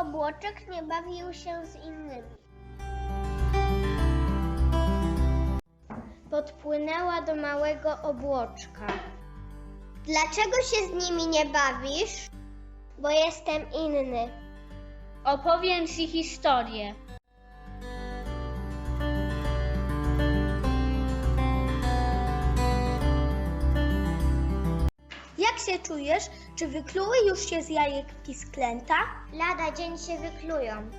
obłoczek nie bawił się z innymi. Podpłynęła do małego obłoczka. Dlaczego się z nimi nie bawisz? Bo jestem inny. Opowiem ci historię. Jak się czujesz? Czy wykluły już się z jajek pisklęta? Lada dzień się wyklują.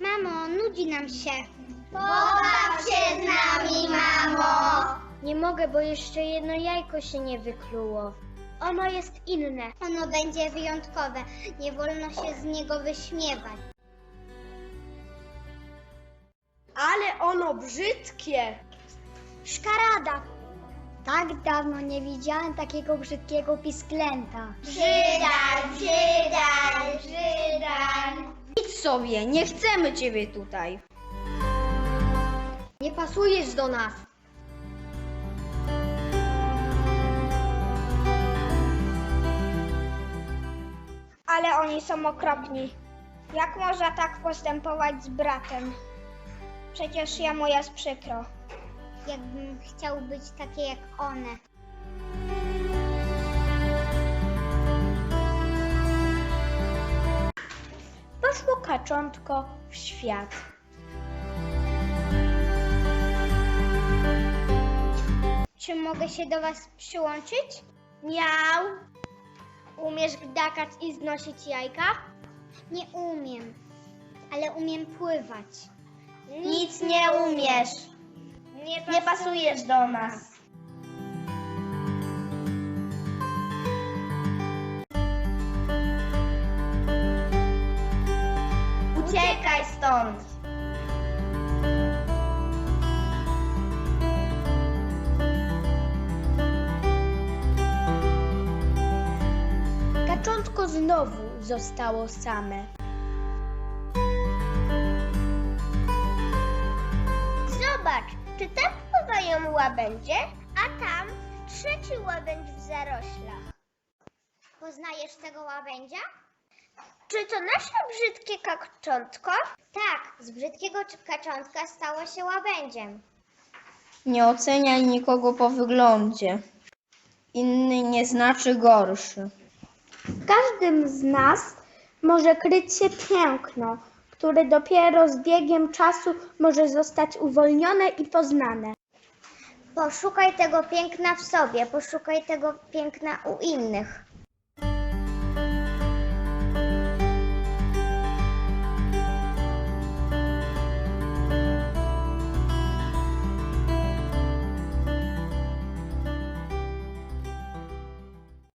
Mamo, nudzi nam się. Pobaw się z nami, mamo! Nie mogę, bo jeszcze jedno jajko się nie wykluło. Ono jest inne. Ono będzie wyjątkowe. Nie wolno się z niego wyśmiewać. Ale ono brzydkie! Szkarada. Tak dawno nie widziałem takiego brzydkiego pisklęta. Brzydan, brzydan, brzydan! Idź sobie, nie chcemy ciebie tutaj. Nie pasujesz do nas. Ale oni są okropni. Jak można tak postępować z bratem? Przecież ja mu jest przykro. Jakbym chciał być takie jak one. Poszło kaczątko w świat. Czy mogę się do was przyłączyć? Miał. Umiesz gdakać i znosić jajka? Nie umiem, ale umiem pływać. Nic nie umiesz. Nie pasujesz do nas. Uciekaj stąd! Kaczątko znowu zostało same. Czy tam pływają łabędzie, a tam trzeci łabędź w zaroślach. Poznajesz tego łabędzia? Czy to nasze brzydkie kaczątko? Tak, z brzydkiego kaczątka stało się łabędziem. Nie oceniaj nikogo po wyglądzie. Inny nie znaczy gorszy. W każdym z nas może kryć się piękno, które dopiero z biegiem czasu może zostać uwolnione i poznane. Poszukaj tego piękna w sobie, poszukaj tego piękna u innych.